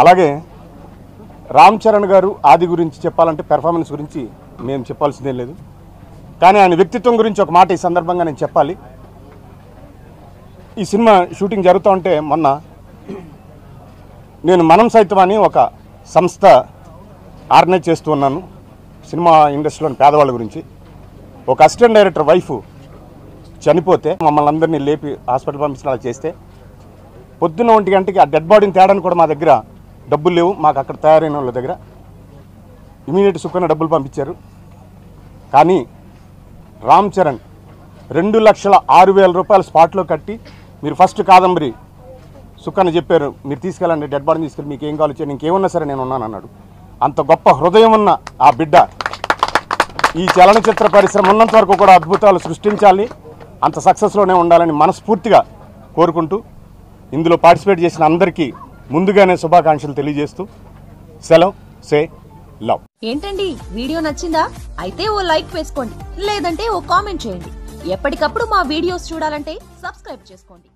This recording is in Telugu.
అలాగే రామ్ చరణ్ గారు ఆది గురించి చెప్పాలంటే పెర్ఫార్మెన్స్ గురించి మేము చెప్పాల్సిందేం లేదు. కానీ ఆయన వ్యక్తిత్వం గురించి ఒక మాట ఈ సందర్భంగా నేను చెప్పాలి. ఈ సినిమా షూటింగ్ జరుగుతూ ఉంటే మొన్న నేను మనం సైతం అని ఒక సంస్థ ఆర్గనైజ్ చేస్తూ ఉన్నాను. సినిమా ఇండస్ట్రీలోని పేదవాళ్ళ గురించి. ఒక అసిస్టెంట్ డైరెక్టర్ వైఫ్ చనిపోతే మమ్మల్ని అందరినీ లేపి హాస్పిటల్ పంపించిన అలా చేస్తే పొద్దున్న ఒంటి గంటకి ఆ డెడ్ బాడీని తేడానికి కూడా మా దగ్గర డబ్బులు లేవు మాకు అక్కడ తయారైన వాళ్ళ దగ్గర. ఇమీడియట్ సుఖన డబ్బులు పంపించారు. కానీ రామ్ చరణ్ రెండు లక్షల ఆరు వేల రూపాయలు స్పాట్లో కట్టి మీరు ఫస్ట్ కాదంబరి సుఖాన్ని చెప్పారు మీరు తీసుకెళ్ళండి డెడ్ బాడీని తీసుకెళ్ళి మీకు ఏం కావాలి ఇంకేమన్నా సరే నేను ఉన్నాను అన్నాడు. అంత గొప్ప హృదయం ఉన్న ఆ బిడ్డ ఈ చలనచిత్ర పరిశ్రమ ఉన్నంత వరకు కూడా అద్భుతాలు సృష్టించాలి అంత సక్సెస్లోనే ఉండాలని మనస్ఫూర్తిగా కోరుకుంటూ ఇందులో పార్టిసిపేట్ చేసిన అందరికీ ముందుగానే శుభాకాంక్షలు తెలియజేస్తూ సెలవు సే లవ్. ఏంటండి? వీడియో నచ్చిందా? అయితే ఓ లైక్ వేసుకోండి లేదంటే ఓ కామెంట్ చేయండి. ఎప్పటికప్పుడు మా వీడియోస్ చూడాలంటే సబ్స్క్రైబ్ చేసుకోండి.